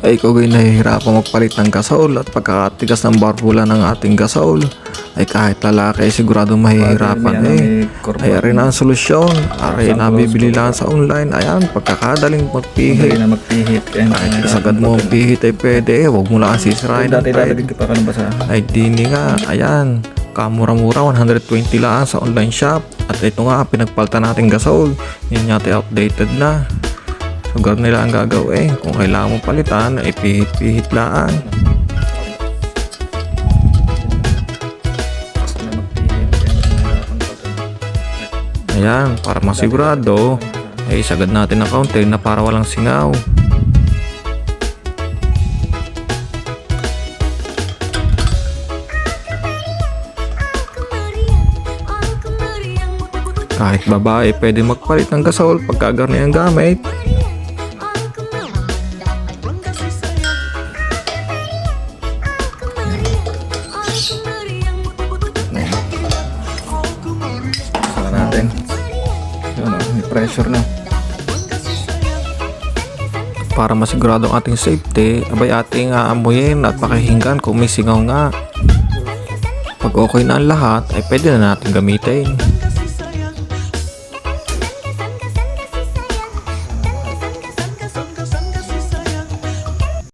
ay ikaw ay nahihirapan magpalit ng gasol at pagkakatigas ng barbula ng ating gasol ay kahit lalaki ay sigurado mahihirapan eh. Ay rin ang solusyon. Ari nabibili lang sa online. Ayan, pagkakadaling magpihit. na magpihit. Kahit isagad mo ang pihit ay pwede eh. Huwag mo lang sisirain ng basa. Ay dini nga, ayan. Kamura-mura, 120 lang sa online shop. At ito nga, pinagpalta natin gasol. Yun yata updated na. Ganun nila ang gagawin. Kung kailangan mo palitan, ay pihit-pihit lang. Ayan, para masigurado, ay isagad natin ang counter na para walang singaw. Kahit babae, pwede magpalit ng gasol pagka ganyan ang gamit. Pressure na. Para masigurado ang ating safety, abay ating aamuyin at pakihinggan kung may singaw nga. Pag okay na ang lahat, ay pwede na natin gamitin.